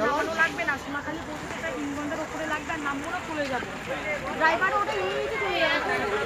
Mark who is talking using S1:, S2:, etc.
S1: নামানো লাগবে না সোনাখালি পৌঁছতে তাই তিন ঘন্টার ওপরে লাগবে আর নামগুলো না চলে যাবো ড্রাইভারও ওটা ইউনিটে চলে যাবে